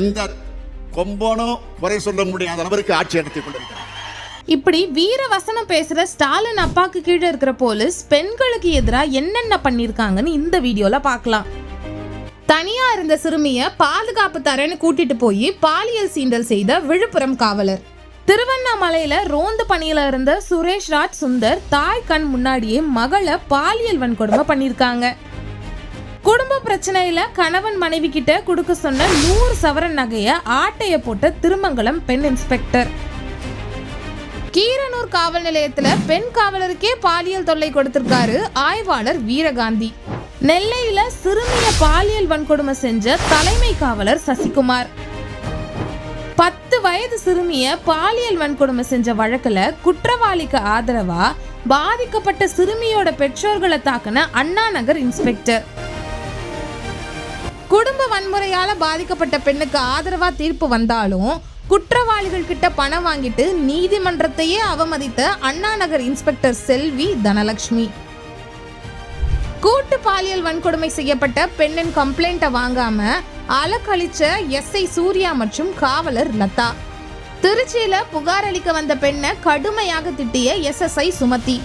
எந்த கொம்பனும் குறை சொல்ல முடியாத அளவிற்கு ஆட்சி நடத்திக் கொண்டிருக்கிறார். இப்படி வீர வசனம் பேசுற ஸ்டாலின் அப்பாக்கு கீழே இருக்கிற போலீஸ் பெண்களுக்கு எதிராக என்னென்ன பண்ணிருக்காங்கன்னு இந்த வீடியோல பார்க்கலாம். தனியா இருந்த சிறுமிய பாதுகாப்பு தரேன்னு கூட்டிட்டு போய் பாலியல் சீண்டல் செய்த விழுப்புரம் காவலர். திருவண்ணாமலையில ரோந்து பணியில இருந்த சுரேஷ் ராஜ் சுந்தர் தாய் கண் முன்னாடியே மகளை பாலியல் வன்கொடுமை பண்ணிருக்காங்க. குடும்ப பிரச்சனையில கணவன் மனைவி கிட்ட கொடுக்க சொன்ன நூறு சவரன் நகைய ஆட்டைய போட்ட திருமங்கலம் பெண் இன்ஸ்பெக்டர். கீரனூர் காவல் நிலையத்துல பெண் காவலருக்கே பாலியல் தொல்லை கொடுத்திருக்காரு ஆய்வாளர் வீரகாந்தி. நெல்லையில சிறுமிய பாலியல் வன்கொடுமை செஞ்ச தலைமை காவலர் சசிகுமார். பத்து வயது சிறுமிய பாலியல் வன்கொடுமை செஞ்ச வழக்குல குற்றவாளிக்கு ஆதரவா பாதிக்கப்பட்ட சிறுமியோட பெற்றோர்களை தாக்குன அண்ணா நகர் இன்ஸ்பெக்டர். குடும்ப வன்முறையால் பாதிக்கப்பட்ட பெண்ணுக்கு ஆதரவாக தீர்ப்பு வந்தாலும் குற்றவாளிகள் கிட்ட பணம் வாங்கிட்டு நீதிமன்றத்தையே அவமதித்த அண்ணா நகர் இன்ஸ்பெக்டர் செல்வி தனலட்சுமி. கூட்டு பாலியல் வன்கொடுமை செய்யப்பட்ட பெண்ணின் கம்ப்ளைண்ட்டை வாங்காம அலக்கழிச்ச எஸ்ஐ சூர்யா மற்றும் காவலர் லதா. திருச்சியில புகார் அளிக்க வந்த பெண்ணை கடுமையாக திட்டிய எஸ்எஸ்ஐ சுமதி.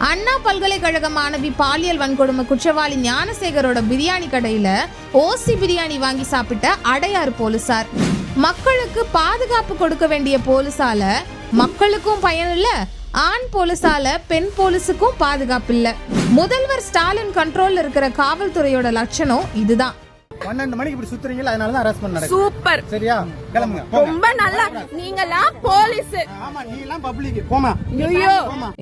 அண்ணா பல்கலைக்கழக மாணவி பாலியல் வன்கொடுமை குற்றவாளி ஞானசேகரோட பிரியாணி கடையில ஓசி பிரியாணி வாங்கி சாப்பிட்ட அடையாறு போலீசார். மக்களுக்கு பாதுகாப்பு கொடுக்க வேண்டிய போலீசால மக்களுக்கும் பயன் இல்ல ஆண் போலீஸால பெண் போலீஸுக்கும் பாதுகாப்பு இல்ல. முதல்வர் ஸ்டாலின் கண்ட்ரோல் இருக்கிற காவல்துறையோட லட்சணம் இதுதான். பன்னெண்டு மணிக்கு இப்படி சுத்துறீங்களா அதனால தான் அரெஸ்ட் பண்ண சூப்பர் சரியா? கிளம்புங்க. போங்க. ரொம்ப நல்லா நீங்கெல்லாம் போலீஸ் ஆமா நீ எல்லாம் பப்ளிக் போமா ஐயோ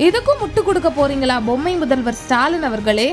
இதுக்கும் முட்டு கொடுக்க போறீங்களா பொம்மை முதல்வர் ஸ்டாலின் அவர்களே?